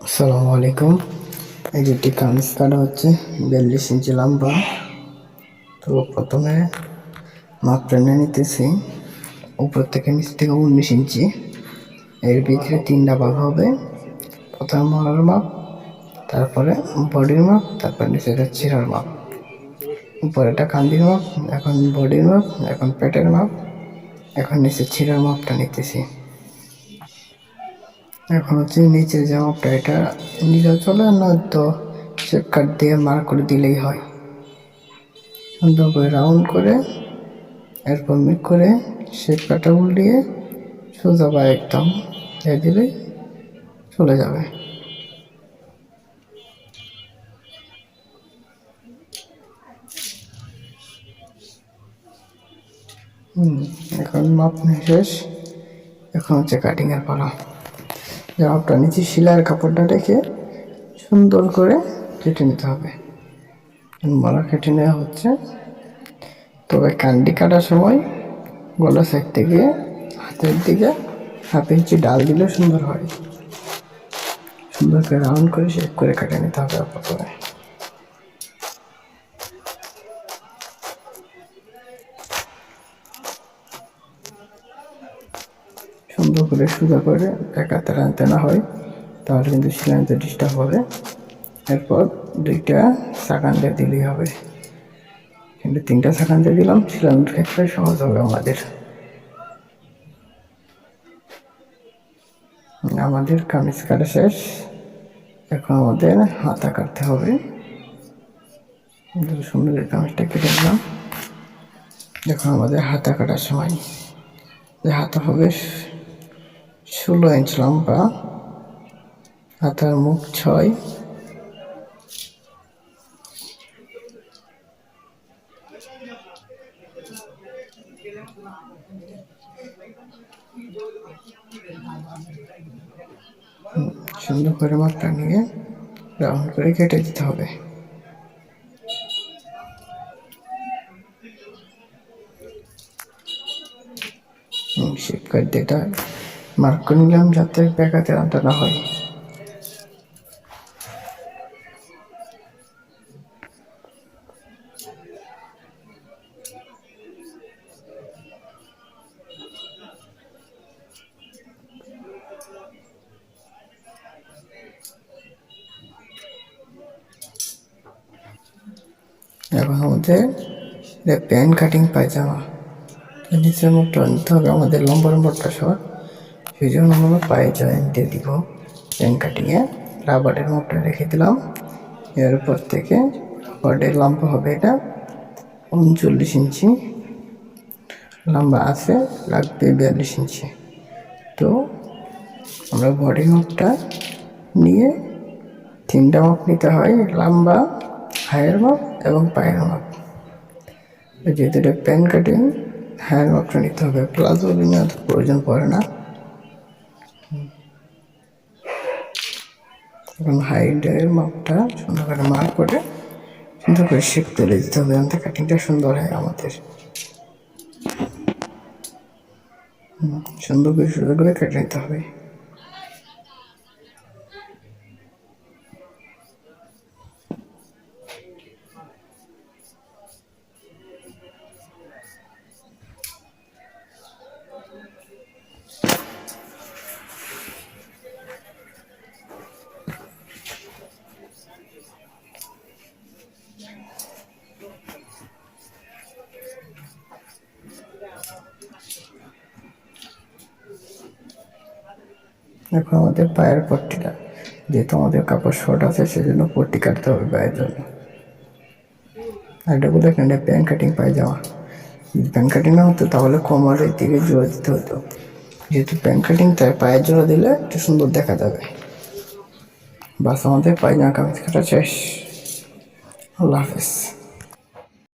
আসসালামু আলাইকুম। এই যেটি কামিজ কাটা হচ্ছে, বিয়াল্লিশ ইঞ্চি লম্বা। তো প্রথমে মাপ টেনে নিতেছি, উপর থেকে নিচ থেকে উনিশ ইঞ্চি। এর ভিতরে তিনটা ভাগ হবে। প্রথমে মলার মাপ, তারপরে বডির মাপ, তারপরে নিচেটা চিরার মাপ। উপরেটা কান্দির মাপ, এখন বডির মাপ, এখন পেটের মাপ, এখন নিচে ছিঁড়ার মাপটা নিতেছি। এখন হচ্ছে নিচে যে এটা নিলেও চলে নয়তো শেপ কাট দিয়ে মার করে দিলেই হয়। সুন্দর করে রাউন্ড করে, এরপর মিট করে শেপ কাটা উল্টিয়ে সোজা বা একদম দিয়ে দিলেই চলে যাবে। হুম, এখন মাপ শেষ, এখন হচ্ছে কাটিংয়ের পালা। জামাটা নিচে শিলার কাপড়টা রেখে সুন্দর করে কেটে নিতে হবে। মালা কেটে নেওয়া হচ্ছে। তবে কান্ডি কাটার সময় গলা সাইড গিয়ে হাতের দিকে হাফ ইঞ্চি ডাল দিলে সুন্দর হয়। সুন্দর করে রাউন্ড করে শেপ করে কেটে নিতে হবে প্রথমে সুন্দর করে সোজা করে একাতে আনতে না হয়, তাহলে কিন্তু সিলাইতে ডিস্টার্ব হবে। এরপর দুইটা সাকান দিয়ে দিলেই হবে। কিন্তু তিনটা সাকান দিয়ে দিলাম সিলানোর ক্ষেত্রে সহজ হবে আমাদের। আমাদের কামিজ কাটা শেষ। এখন আমাদের হাতা কাটতে হবে। সুন্দর কামিজটা কেটে দিলাম দেখো আমাদের হাতা কাটার সময়। যে হাতা হবে ষোলো ইঞ্চ লম্বা, হাতার মুখ ছয়। সুন্দর করে মাপটা নিয়ে রাউন্ড করে কেটে দিতে হবে। শেপ কাট এটা মার্ক করে নিলাম যাতে ব্যাকাতে রানটা না হয়। এখন আমাদের প্যান্ট কাটিং পায়জামা। নিচের মুখটা নিতে হবে আমাদের লম্বা লম্বাটা সব সেই জন্য আমরা পায়ে জয়েন্ট দিয়ে দিব। প্যান্ট কাটিংয়ে রাবারের মুখটা রেখে দিলাম। এরপর থেকে রাবারের লম্বা হবে এটা উনচল্লিশ ইঞ্চি। লম্বা আছে, লাগবে বিয়াল্লিশ ইঞ্চি। তো আমরা বডি মাপটা নিয়ে তিনটা মাপ নিতে হয়, লম্বা হায়ের মাপ এবং পায়ের মাপ যেহেতু এটা প্যান কাটিং হায়ের মাপটা নিতে হবে। প্লাজো নেওয়ার প্রয়োজন পড়ে না। এখন হাইডের মাপটা সুন্দর করে মাপ করে সুন্দর করে শেপ তুলে দিতে হবে, যাতে কাটিংটা সুন্দর হয় আমাদের। সুন্দর করে সুন্দর করে কেটে নিতে হবে। এখন আমাদের পায়ের পট্টিটা, যেহেতু আমাদের কাপড় শর্ট আছে, সেজন্য পট্টি কাটতে হবে পায়ের জন্য। আর বলে এখানে প্যান কাটিং পায়জামা। যদি প্যান কাটিং না হতো তাহলে কোমরের দিকে জোড়া দিতে হতো। যেহেতু প্যান কাটিং তাই পায়ের জোড়া দিলে একটু সুন্দর দেখা যাবে। বাস আমাদের পায়জামা কামিজ কাটা শেষ। আল্লাহ হাফেজ।